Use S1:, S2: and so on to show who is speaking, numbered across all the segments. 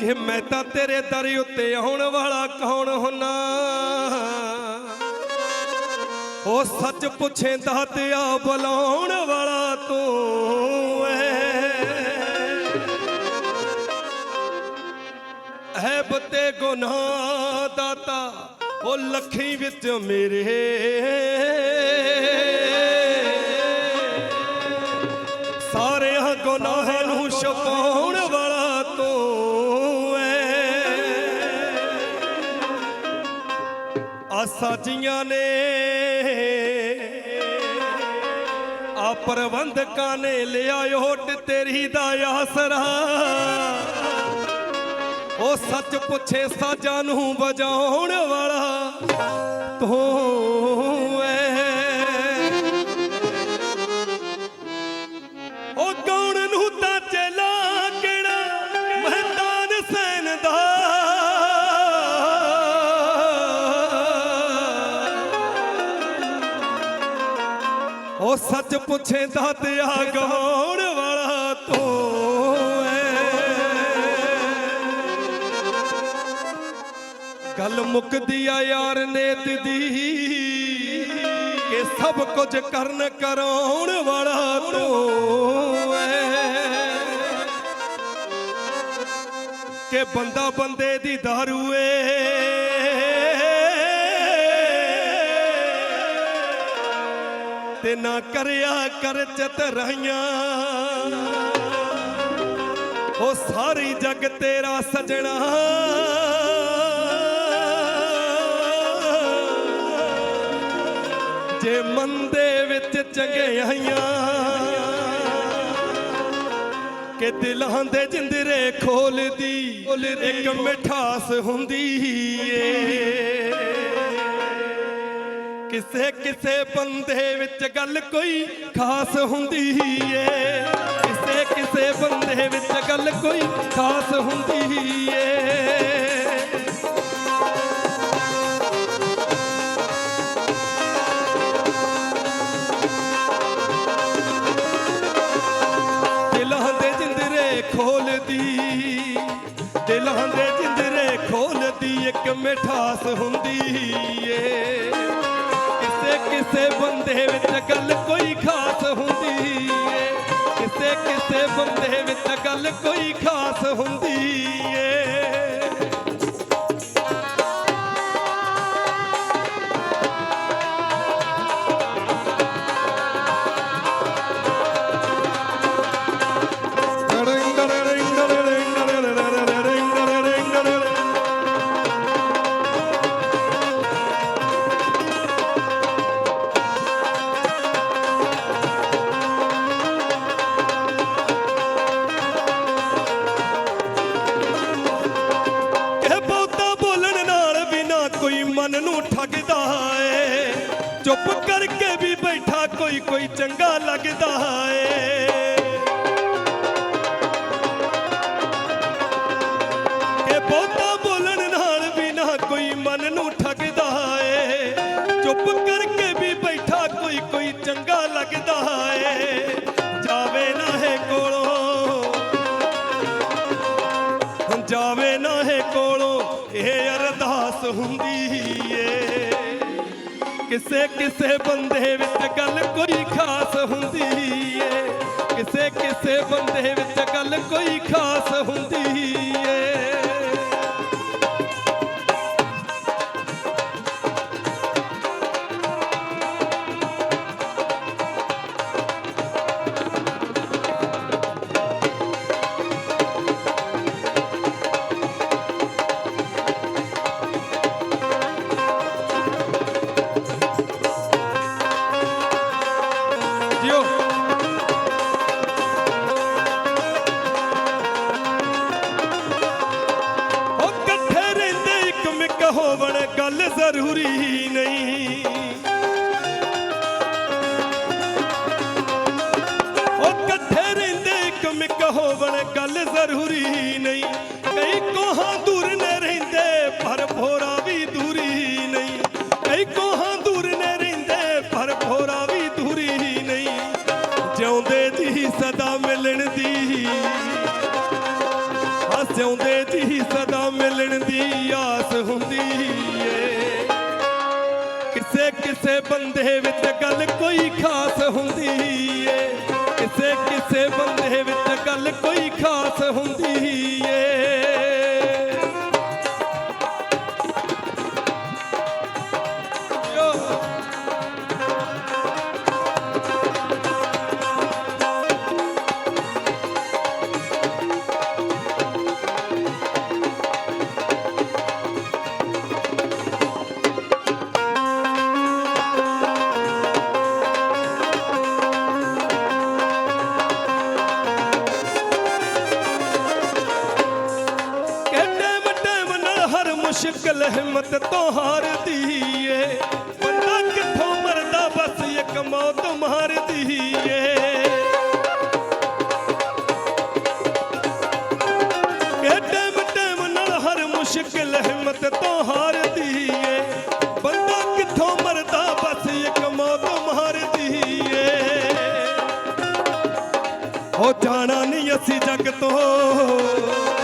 S1: ਕਿ ਮੈਂ ਤਾਂ ਤੇਰੇ ਦਰ ਉੱਤੇ ਆਉਣ ਵਾਲਾ ਕੌਣ ਹੁੰਨਾ? ਉਹ ਸੱਚ ਪੁੱਛੇਂਦਾ ਤੇ ਆ ਬੁਲਾਉਣ ਵਾਲਾ ਤੂੰ ਐ। ਹੈ ਬਤੇ ਗੁਨਾਹ ਦਾਤਾ, ਉਹ ਲੱਖੀ ਵਿੱਚ ਮੇਰੇ। ਸਾਰਿਆਂ ਗੁਨਾਹਾਂ ਨੂੰ ਛਪਾਉਣ ਆਸਾਂ ਨੇ ਆ ਪ੍ਰਬੰਧਕਾਂ ਨੇ ਲਿਆ ਓਟ ਤੇਰੀ ਦਾ ਆਸਰਾ। ਉਹ ਸੱਚ ਪੁੱਛੇ ਸਾਜਾਂ ਨੂੰ ਵਜਾਉਣ ਵਾਲਾ। ਤੂੰ ਸੱਚ ਪੁੱਛੇਂਦਾ ਤੇ ਆ ਗਾਉਣ ਵਾਲਾ ਤੂੰ ਗੱਲ ਮੁੱਕਦੀ ਆ ਯਾਰ ਨੇਤ ਦੀ, ਕਿ ਸਭ ਕੁਝ ਕਰਨ ਕਰਾਉਣ ਵਾਲਾ ਤੂੰ ਕਿ ਬੰਦਾ ਬੰਦੇ ਦੀ ਦਾਰੂ ਏ। ਤੇ ਨਾ ਕਰਿਆ ਕਰ ਚਤਰਾਈਆਂ ਉਹ ਸਾਰੀ ਜਗ ਤੇਰਾ ਸਜਣਾ। ਜੇ ਮੰਦੇ ਵਿੱਚ ਚੰਗਿਆਈਆਂ ਕਿ ਦਿਲਾਂ ਦੇ ਜਿੰਦਰੇ ਖੋਲਦੀ ਇੱਕ ਮਿਠਾਸ ਹੁੰਦੀ ਏ। ਕਿਸੇ ਕਿਸੇ ਬੰਦੇ ਵਿੱਚ ਗੱਲ ਕੋਈ ਖਾਸ ਹੁੰਦੀ ਏ। ਕਿਸੇ ਕਿਸੇ ਬੰਦੇ ਵਿੱਚ ਗੱਲ ਕੋਈ ਖਾਸ ਹੁੰਦੀ ਏ। ਦੇ ਜਿੰਦਰੇ ਖੋਲਦੀ, ਦਿਲਾਂ ਦੇ ਜਿੰਦਰੇ ਖੋਲਦੀ ਇੱਕ ਮਿਠਾਸ ਹੁੰਦੀ ਏ। ਕੋਈ ਖਾਸ ਹੁੰਦੀ ਏ। ਕਿਸੇ ਕਿਸੇ ਬੰਦੇ ਵਿੱਚ ਗੱਲ ਕੋਈ ਖਾਸ ਹੁੰਦੀ ਏ। ਚੰਗਾ ਲੱਗਦਾ ਕਿਸੇ ਕਿਸੇ ਬੰਦੇ ਵਿੱਚ ਗੱਲ ਕੋਈ ਖਾਸ ਹੁੰਦੀ ਏ। ਕਿਸੇ ਕਿਸੇ ਬੰਦੇ ਵਿੱਚ ਗੱਲ ਕੋਈ ਖਾਸ ਹੁੰਦੀ ਏ। ਹੋਵਣ ਗੱਲ ਜ਼ਰੂਰੀ ਨਹੀਂ। ਕਈ ਕੋਹਾਂ ਦੂਰ ਨੇ ਰਹਿੰਦੇ, ਪਰ ਭੋਰਾ ਵੀ ਦੂਰੀ ਨਹੀਂ। ਕਈ ਕੋਹਾਂ ਦੂਰ ਨੇ ਰਹਿੰਦੇ, ਪਰ ਭੋਰਾ ਵੀ ਦੂਰੀ ਨਹੀਂ। ਜਿਉਂਦੇ ਜੀ ਸਦਾ ਮਿਲਣ ਦੀ। ਆ ਜਿਉਂਦੇ ਜੀ ਸਦਾ ਮਿਲਣ ਦੀ ਆਸ ਹੁੰਦੀ ਏ। ਕਿਸੇ ਕਿਸੇ ਬੰਦੇ ਵਿੱਚ ਗੱਲ ਕੋਈ ਖਾਸ ਹੁੰਦੀ ਏ। ਕਿਸੇ ਕਿਸੇ ਬੰਦੇ ਵਿੱਚ ਗੱਲ ਕੋਈ ਖਾਸ ਹੁੰਦੀ ਏ। ਮੁਸ਼ਕਲ ਤੋਂ ਹਾਰਦੀ ਏ। ਬੰਦਾ ਕਿੱਥੋਂ ਮਰਦਾ, ਬਸ ਇੱਕ ਮੌਤ ਮਾਰਦੀ ਏ। ਟੈਮ ਟੈਮ ਨਾਲ ਹਰ ਮੁਸ਼ਕਿਲ ਹਿੰਮਤ ਤੋਂ ਹਾਰਦੀ ਏ। ਬੰਦਾ ਕਿੱਥੋਂ ਮਰਦਾ, ਬਸ ਇੱਕ ਮੌਤ ਮਾਰਦੀ ਏ। ਹੋ ਜਾਣਾ ਨਹੀਂ ਅਸੀਂ ਜਗ ਤੋਂ।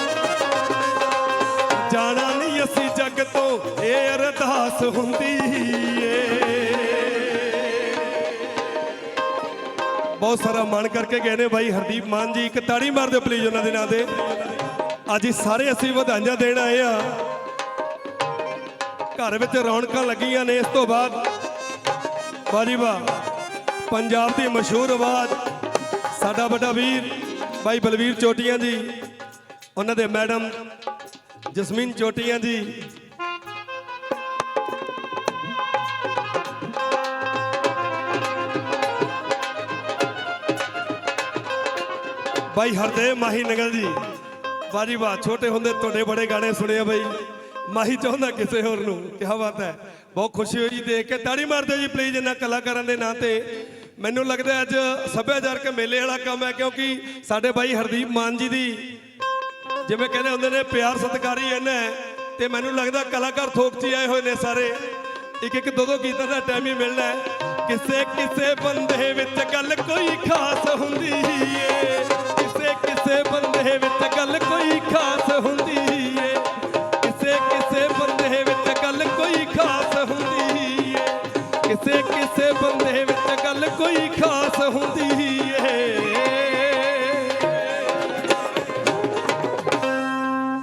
S1: ਤੋਂ ਇਹ ਅਰਦਾਸ ਹੁੰਦੀ ਏ। ਬਹੁਤ ਸਾਰਾ ਮਨ ਕਰਕੇ ਗਏ ਨੇ ਭਾਈ ਹਰਦੀਪ ਮਾਨ ਜੀ। ਇੱਕ ਤਾੜੀ ਮਾਰ ਦਿਓ ਪਲੀਜ਼ ਉਹਨਾਂ ਦੇ ਨਾਂ ਤੇ। ਅੱਜ ਸਾਰੇ ਅਸੀਂ ਵਧਾਈਆਂ ਦੇਣ ਆਏ ਆ। ਘਰ ਵਿੱਚ ਰੌਣਕਾਂ ਲੱਗੀਆਂ ਨੇ ਇਸ ਤੋਂ ਬਾਅਦ। ਵਾਜੀ ਵਾਹ। ਪੰਜਾਬ ਦੀ ਮਸ਼ਹੂਰ ਆਵਾਜ਼। ਸਾਡਾ ਵੱਡਾ ਵੀਰ ਭਾਈ ਬਲਵੀਰ ਚੋਟੀਆਂ ਜੀ। ਉਹਨਾਂ ਦੇ ਮੈਡਮ, ਜਸਮੀਨ ਚੋਟੀਆਂ ਜੀ। ਬਾਈ ਹਰਦੇਵ ਮਾਹੀ ਨਗਲ ਜੀ ਵਾਜੀ ਵਾਹ ਛੋਟੇ ਹੁੰਦੇ ਤੁਹਾਡੇ ਬੜੇ ਗਾਣੇ ਸੁਣੇ ਆ ਬਾਈ। ਮਾਹੀ ਚਾਹੁੰਦਾ ਕਿਸੇ ਹੋਰ ਨੂੰ ਕੀ ਬਾਤ ਹੈ। ਬਹੁਤ ਖੁਸ਼ੀ ਹੋਈ ਦੇਖ ਕੇ। ਤਾੜੀ ਮਾਰਦੇ ਜੀ ਪਲੀਜ਼ ਇਹਨਾਂ ਕਲਾਕਾਰਾਂ ਦੇ ਨਾਂ ਤੇ। ਮੈਨੂੰ ਲੱਗਦਾ ਅੱਜ ਸੱਭਿਆਚਾਰਕ ਮੇਲੇ ਵਾਲਾ ਕੰਮ ਹੈ ਕਿਉਂਕਿ ਸਾਡੇ ਭਾਈ ਹਰਦੀਪ ਮਾਨ ਜੀ ਦੀ ਜਿਵੇਂ ਕਹਿੰਦੇ ਹੁੰਦੇ ਨੇ, ਪਿਆਰ ਸਤਿਕਾਰੀ ਹੀ ਇੰਨਾ ਤੇ ਮੈਨੂੰ ਲੱਗਦਾ ਕਲਾਕਾਰ ਥੋਕ 'ਚ ਹੀ ਆਏ ਹੋਏ ਨੇ ਸਾਰੇ। ਇੱਕ ਇੱਕ ਦੋ ਦੋ ਗੀਤਾਂ ਦਾ ਟਾਈਮ ਹੀ ਮਿਲਣਾ ਹੈ। ਕਿਸੇ ਕਿਸੇ ਬੰਦੇ ਵਿੱਚ ਗੱਲ ਕੋਈ ਖਾਸ ਹੁੰਦੀ ਏ। ਕਿਸੇ ਬੰਦੇ ਵਿੱਚ ਗੱਲ ਕੋਈ ਖਾਸ ਹੁੰਦੀ ਏ। ਕਿਸੇ ਕਿਸੇ ਬੰਦੇ ਵਿੱਚ ਗੱਲ ਕੋਈ ਖਾਸ ਹੁੰਦੀ ਏ। ਕਿਸੇ ਕਿਸੇ ਬੰਦੇ ਵਿੱਚ ਗੱਲ ਕੋਈ ਖਾਸ ਹੁੰਦੀ ਏ।